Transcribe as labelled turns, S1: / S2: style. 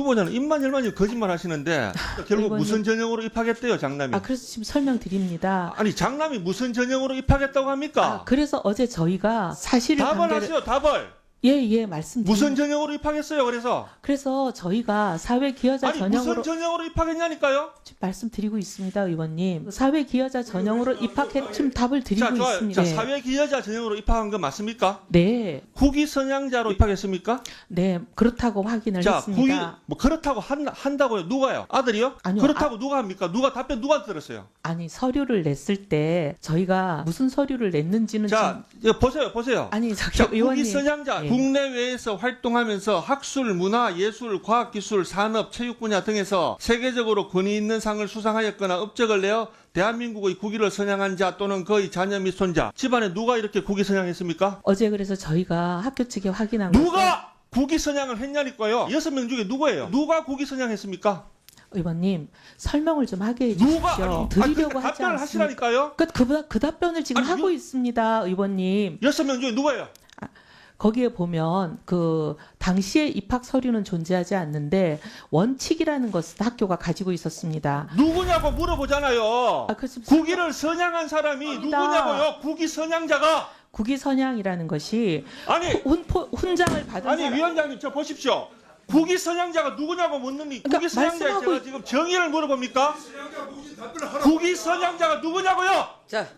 S1: 후보자는 입만 열만 거짓말 하시는데 결국
S2: 의원님.
S1: 무슨 전형으로 입학했대요, 장남이?
S2: 아 그래서 지금 설명드립니다.
S1: 아니 장남이 무슨 전형으로 입학했다고 합니까?
S2: 아, 그래서 어제 저희가 사실을
S1: 답을
S2: 관계를
S1: 하세요, 답을.
S2: 예 예 말씀드립니다.
S1: 무슨 전형으로 입학했어요, 그래서?
S2: 그래서 저희가 사회 기여자
S1: 아니
S2: 전형으로
S1: 무슨 전형으로 입학했냐니까요?
S2: 지금 말씀드리고 있습니다, 의원님. 사회 기여자 전형으로 입학해 지금 답을 드리고
S1: 자, 좋아요.
S2: 있습니다.
S1: 자, 사회 기여자 전형으로 입학한 거 맞습니까?
S2: 네,
S1: 국위 선양자로 입학했습니까?
S2: 네 그렇다고 확인을
S1: 자, 국위
S2: 했습니다.
S1: 뭐 그렇다고 한, 한다고요? 누가요? 아들이요?
S2: 아니요,
S1: 그렇다고 누가 합니까? 누가 답변 누가 들었어요?
S2: 아니 서류를 냈을 때 저희가 무슨 서류를 냈는지는
S1: 자, 이거 보세요, 보세요.
S2: 아니 저기
S1: 자,
S2: 의원님
S1: 국위 선양자
S2: 예.
S1: 국내외에서 활동하면서 학술, 문화, 예술, 과학기술, 산업, 체육 분야 등에서 세계적으로 권위 있는 상을 수상하였거나 업적을 내어 대한민국의 국위를 선양한 자 또는 거의 자녀 및 손자 집안에 누가 이렇게 국위 선양했습니까?
S2: 어제 그래서 저희가 학교 측에 확인한
S1: 누가 국위 선양을 했냐니까요. 여섯 명 중에 누구예요? 누가 국위 선양했습니까?
S2: 의원님 설명을 좀 하게
S1: 누가
S2: 해주십시오.
S1: 아니,
S2: 드리려고
S1: 아니,
S2: 하지
S1: 답변을
S2: 않습니까?
S1: 하시라니까요.
S2: 그, 그, 그 답변을 지금
S1: 아니,
S2: 하고
S1: 유-
S2: 있습니다, 의원님.
S1: 여섯 명 중에 누구예요?
S2: 거기에 보면 그 당시에 입학 서류는 존재하지 않는데 원칙이라는 것을 학교가 가지고 있었습니다.
S1: 누구냐고 물어보잖아요.
S2: 아, 그래서
S1: 국위를 선양한 사람이
S2: 아니다.
S1: 누구냐고요? 국위 선양자가
S2: 국위 선양이라는 것이
S1: 아니
S2: 훈, 포- 훈장을 받은
S1: 아니
S2: 사람,
S1: 위원장님 저 보십시오. 국위 선양자가 누구냐고 묻는니
S2: 그러니까
S1: 국위 선양자에
S2: 말씀하고
S1: 제가 지금 정의를 물어봅니까? 국위 선양자가 누구냐고요?
S3: 자,